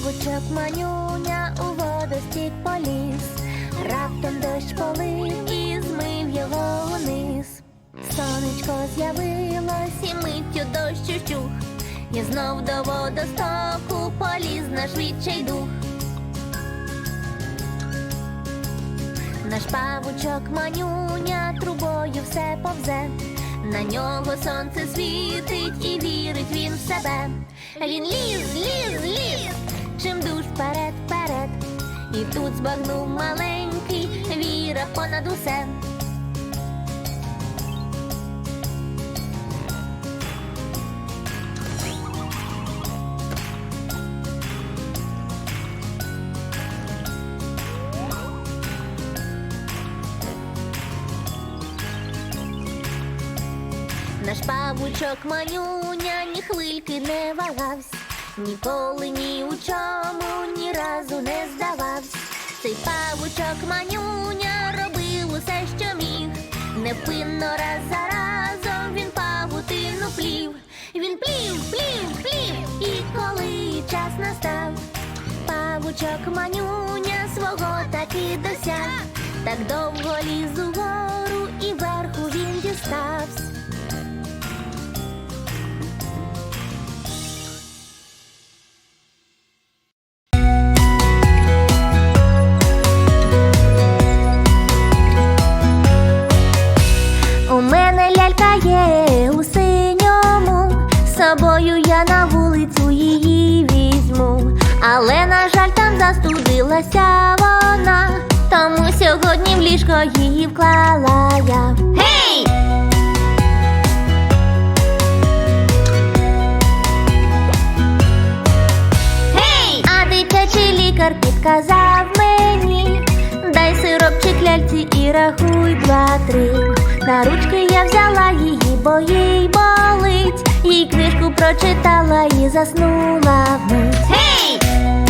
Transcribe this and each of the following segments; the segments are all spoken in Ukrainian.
павучок манюня у водостік поліз, раптом дощ полив і змив його униз. Сонечко з'явилось і миттю дощ ущух, і знов до водостоку поліз наш відчай дух. Наш павучок манюня трубою все повзе, на нього сонце світить і вірить він в себе. Він ліз, ліз, ліз, чим душ вперед, вперед. І тут збагнув маленький віра понад усе. Наш павучок манюня ні хвильки не вагавсь, ніколи ні у чому ні разу не здававсь. Цей павучок манюня робив усе, що міг. Невпинно раз за разом він павутину плів. Він плів, плів, плів, і коли час настав, павучок манюня свого таки досяг. Так довго ліз угору і верху він діставсь. Застудилася вона, тому сьогодні в ліжко її вклала я. Гей! Гей! А дитячий лікар підказав мені, дай сиропчик ляльці і рахуй два-три. На ручки я взяла її, бо їй болить. Їй книжку прочитала і заснула вмить. Гей! Гей!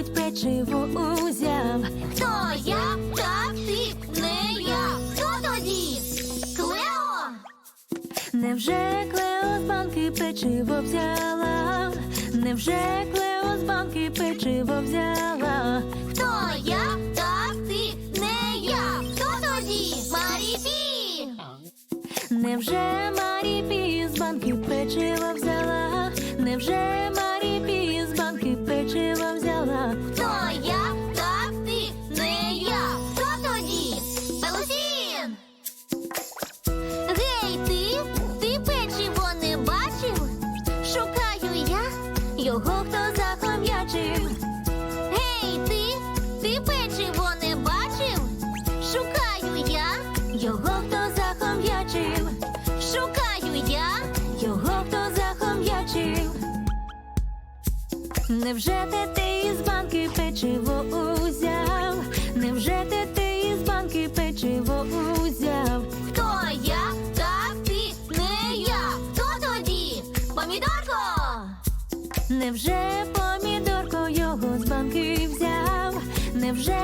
мабуть, печиво узяв. Хто я? Так ти не я. Хто тоді? Клео? Невже Клео з банки печиво взяла? Невже Клео з банки печиво взяла? Хто я? Так ти не я. Хто тоді? Маріпі? Невже Маріпі з банки печиво взяла? Невже Маріпі? Невже те ти із банки печиво узяв? Невже те ти із банки печиво узяв? Хто я? Так ти не я. Хто тоді? Помідорко! Невже помідорко його з банки взяв? Невже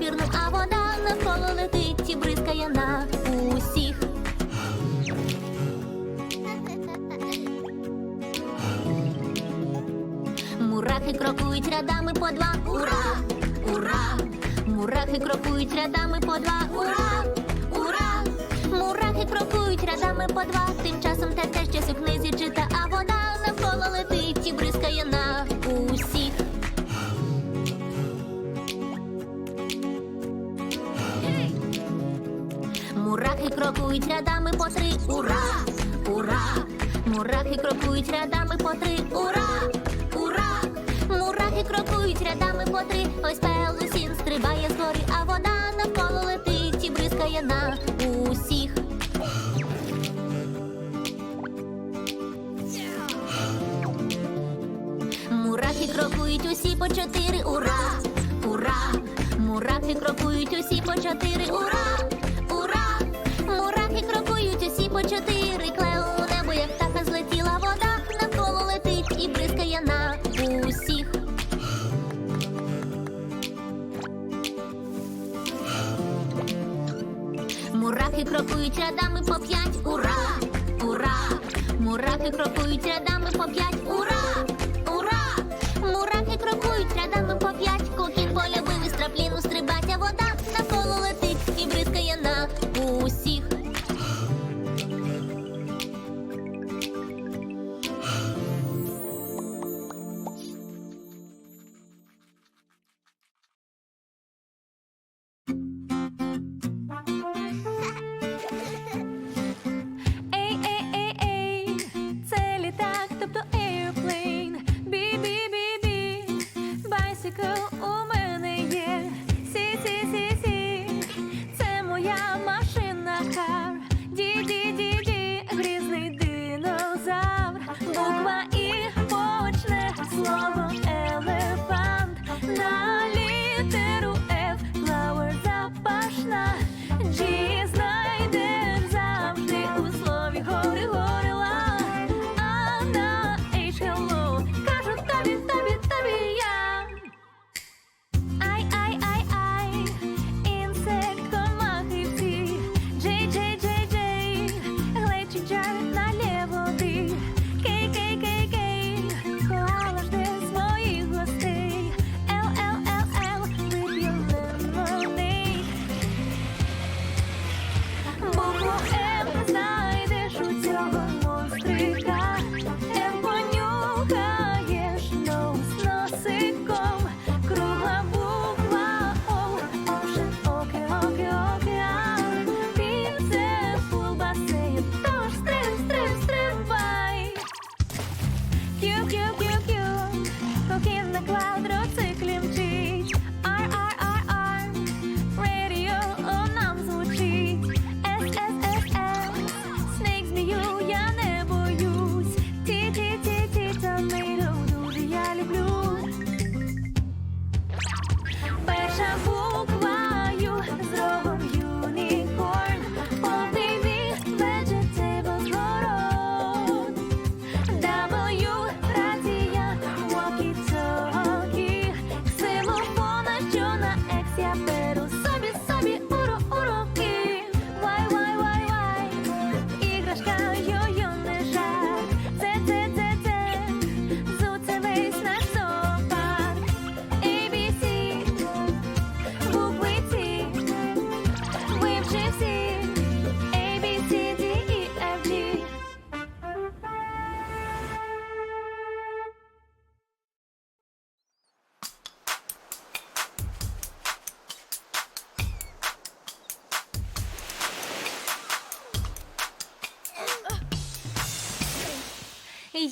сказала а вода навколо летить і бризкає на усіх. Мурахи крокують рядами по два, ура! Ура! Мурахи крокують рядами по два, ура! Ура! Мурахи крокують рядами по два. Тим часом те те щось у книзі чита, а вода крокують рядами по три, ура! Ура! Мурахи крокують рядами по три, ура! Ура! Мурахи крокують рядами по три. Ось пелусін стрибає з гори, а вода навколо летить і бризкає на усіх. Мурахи крокують усі по чотири, ура! Ура! Мурахи крокують усі по чотири, ура! Мурахи крокують рядами по п'ять. Ура! Ура! Мурахи крокують рядами по п'ять. Ура! Ура! Мурахи крокують рядами по п'ять. Кукін полюбив і страпліну стрибать, а вода.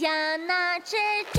я наче.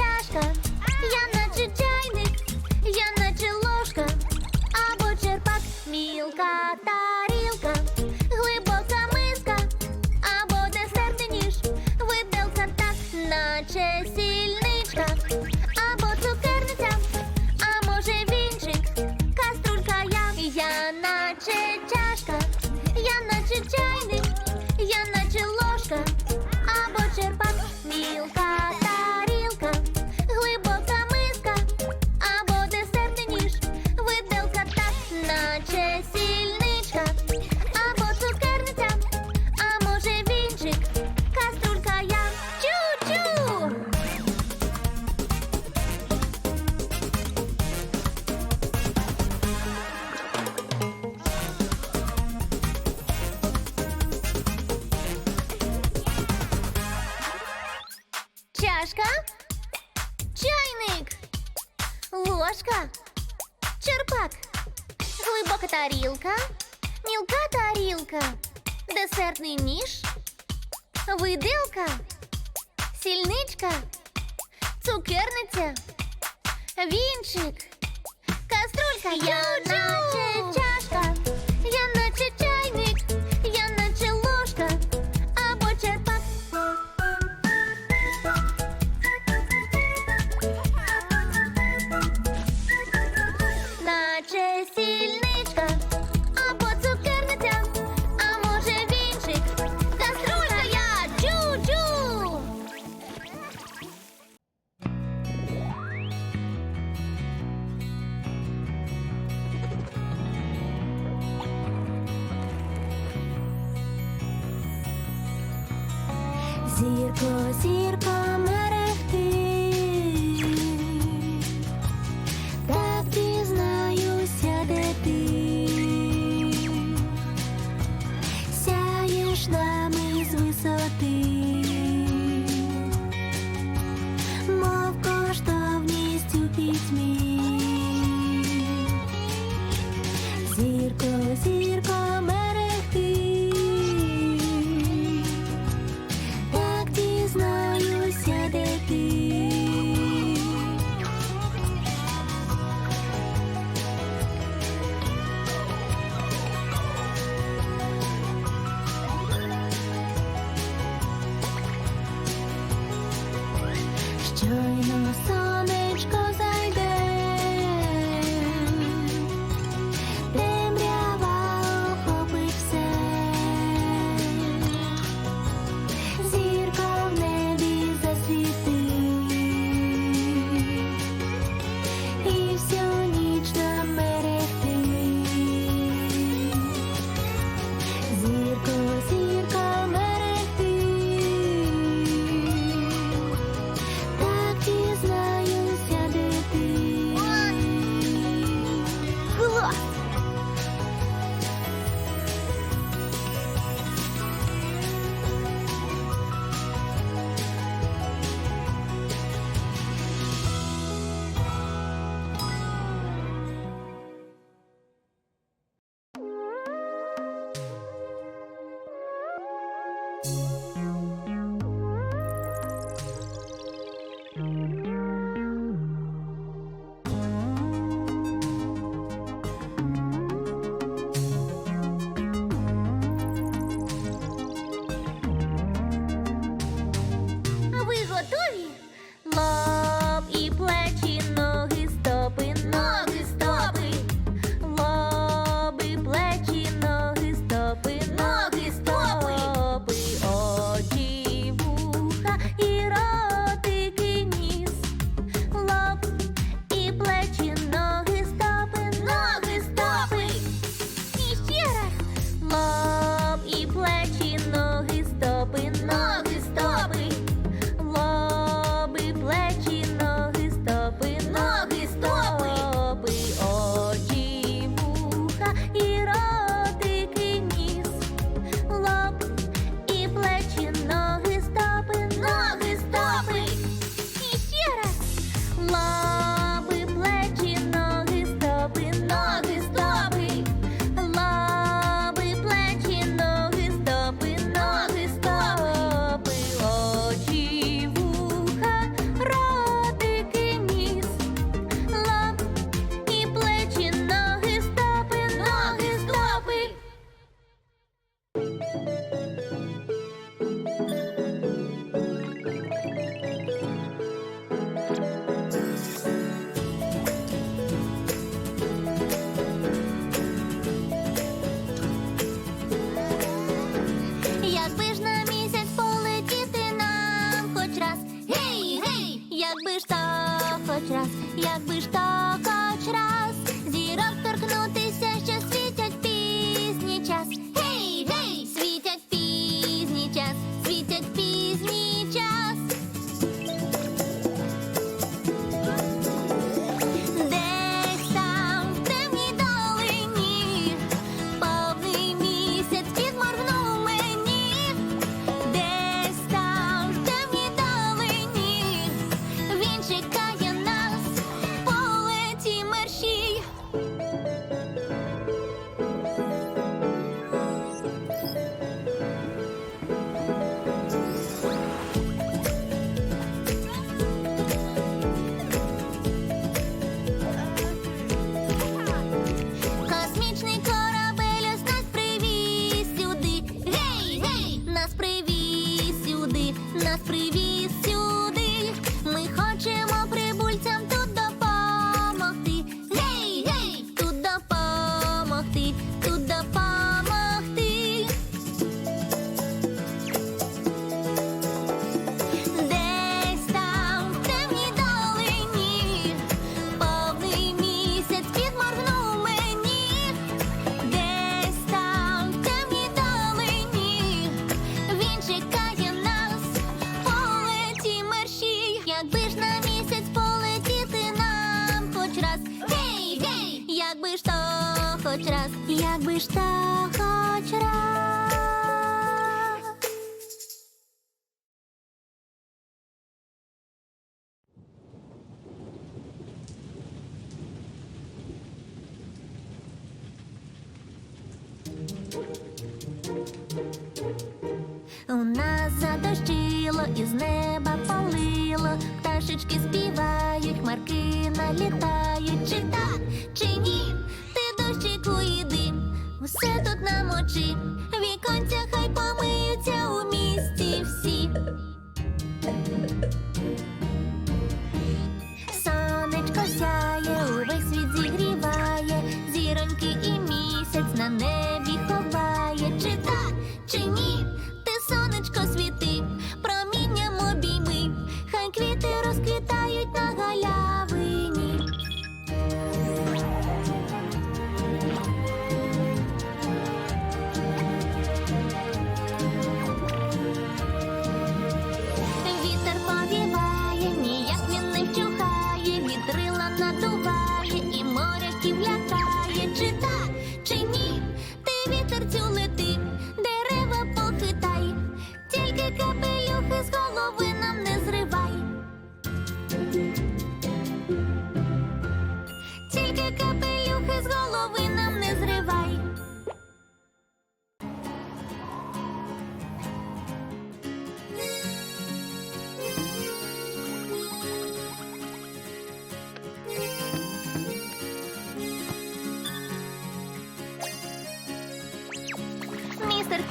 Мілка тарілка, мілка тарілка, десертний ніж, видилка, сільничка, цукерниця, вінчик, каструлька. Я наче Zirko, zirko. Música лиш та хоч раз. У нас задощило, із неба полило, пташечки співають, хмарки налітають. Чи так, чи ні? Ти дощику іди, усе тут намочи, віконця хай помиються у місті всі. Сонечко сяє, увесь світ зігріває, зіроньки і місяць на небі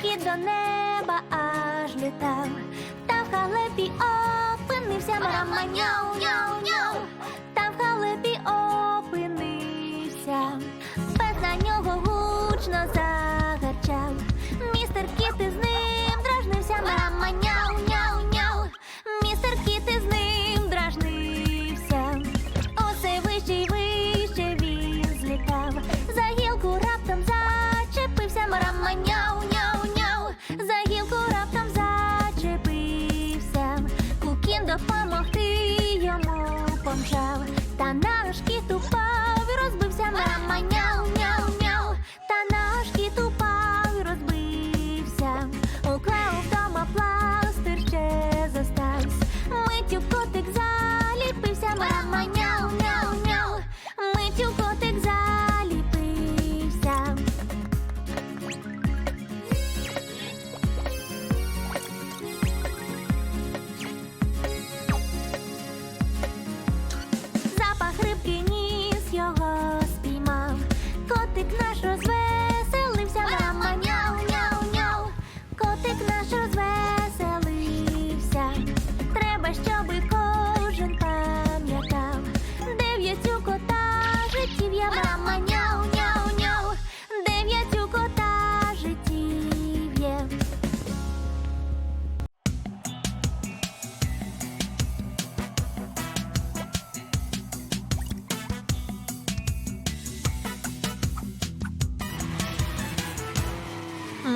Кіт до неба аж літав, та в халепі опинився мама няу няу няу, та в халепі опинився, пес на нього гучно загарчав. Містер кіт із ним дражнився, няу няу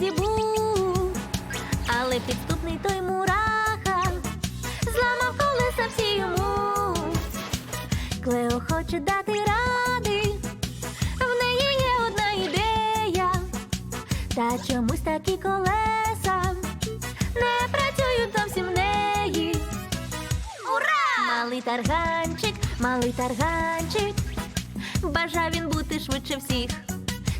цім був, але підступний той мураха зламав колеса всі йому. Клео хоче дати ради, в неї є одна ідея, та чомусь такі колеса не працюють зовсім в неї. Ура! Малий тарганчик, малий тарганчик, бажав він бути швидше всіх.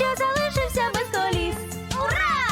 ще залишився без коліс. Ура!